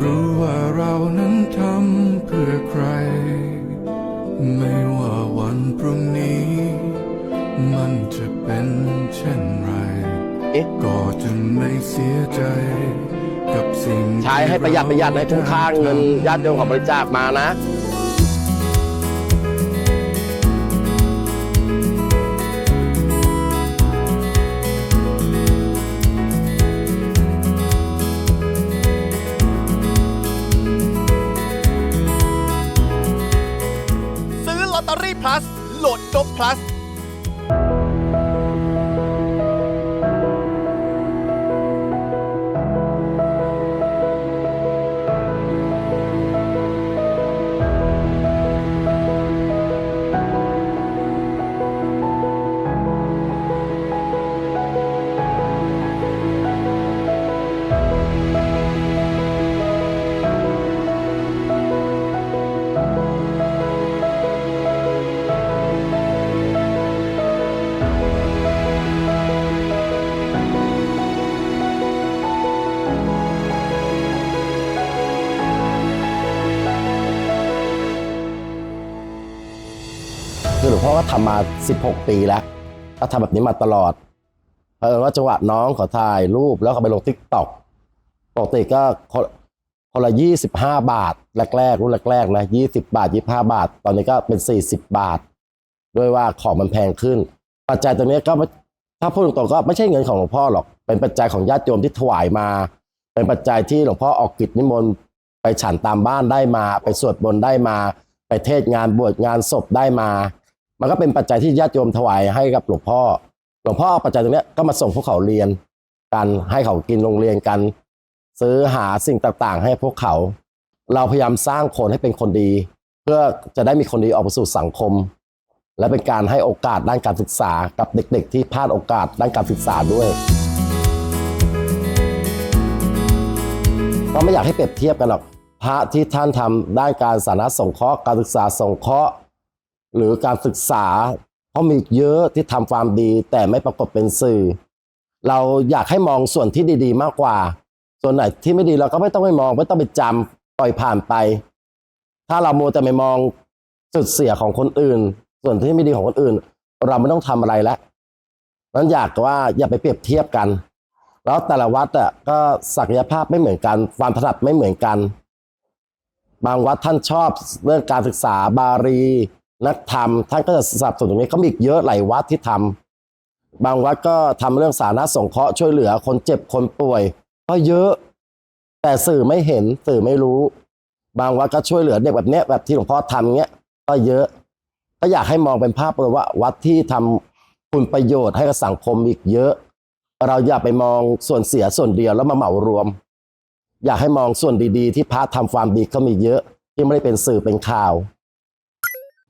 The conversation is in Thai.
รู้ว่าเรานั้นทำเพื่อใคร ไม่ว่าวันพรุ่งนี้ มันจะเป็นเช่นไร ก็จะไม่เสียใจ กับสิ่งใช้ให้ประหยัดประหยัดให้คุ้มค่าเงินญาติโยมของบริจาคมานะ ตเตอรี่พลัสโหลดจบพลัส คือหลวงพ่อก็ทำมา 16 ปีแล้ว ก็ทำแบบนี้มาตลอดเผอิญว่าจังหวะน้องขาถ่ายรูปแล้วเขาไปลงทิกตอกปกติก็คนคนละยี่สิบห้าบาท แรกๆรุ่นแรกๆนะยี่สิบาทยี่ห้าบาท ตอนนี้ก็เป็นสี่สิบบาท ด้วยว่าของมันแพงขึ้น ปัจจัยตัวนี้ก็ถ้าพูดตรงๆก็ไม่ใช่เงินของหลวงพ่อหรอก เป็นปัจจัยของญาติโยมที่ถวายมา เป็นปัจจัยที่หลวงพ่อออกกิจนิมนต์ไปฉันตามบ้านได้มา ไปสวดบนได้มา ไปเทศงานบวชงานศพได้มา มันก็เป็นปัจจัยที่ญาติโยมถวายให้กับหลวงพ่อ หลวงพ่อปัจจัยตรงนี้ก็มาส่งพวกเขาเรียนกันให้เขากินโรงเรียนกัน ซื้อหาสิ่งต่างๆ ให้พวกเขา เราพยายามสร้างคนให้เป็นคนดี เพื่อจะได้มีคนดีออกไปสู่สังคม และเป็นการให้โอกาสด้านการศึกษากับเด็ก ๆ ที่พลาดโอกาสด้านการศึกษาด้วยก็ไม่อยากให้เปรียบเทียบกันหรอกพระที่ท่านทำด้านการสาธารณสงเคราะห์การศึกษาสงเคราะห์ หรือการศึกษา เพราะมีเยอะที่ทำความดีแต่ไม่ปรากฏเป็นสื่อ เราอยากให้มองส่วนที่ดีๆ มากกว่า ส่วนไหนที่ไม่ดีเราก็ไม่ต้องไปมอง ไม่ต้องไปจำปล่อยผ่านไป ถ้าเราโมแต่ไปมองจุดเสียของคนอื่น ส่วนที่ไม่ดีของคนอื่น เราไม่ต้องทำอะไรแล้วนั้นอยากว่าอย่าไปเปรียบเทียบกัน แล้วแต่ละวัดอะก็ศักยภาพไม่เหมือนกัน ความถนัดไม่เหมือนกัน บางวัดท่านชอบเรื่องการศึกษาบาลี นักธรรมท่านก็จะสนับสนุนตรงนี้ก็มีอีกเยอะหลายวัดที่ทำบางวัดก็ทำเรื่องสาธารณสงเคราะห์ช่วยเหลือคนเจ็บคนป่วย ก็เยอะ แต่สื่อไม่เห็นสื่อไม่รู้ บางวัดก็ช่วยเหลือเด็กแบบเนี้ยแบบที่หลวงพ่อทำเงี้ยก็เยอะก็อยากให้มองเป็นภาพเลยว่า วัดที่ทำคุณประโยชน์ให้กับสังคมอีกเยอะ เราอย่าไปมองส่วนเสียส่วนเดียวแล้วมาเหมารวม อยากให้มองส่วนดีๆ ที่พระทำความดีก็มีเยอะ ที่ไม่ได้เป็นสื่อเป็นข่าว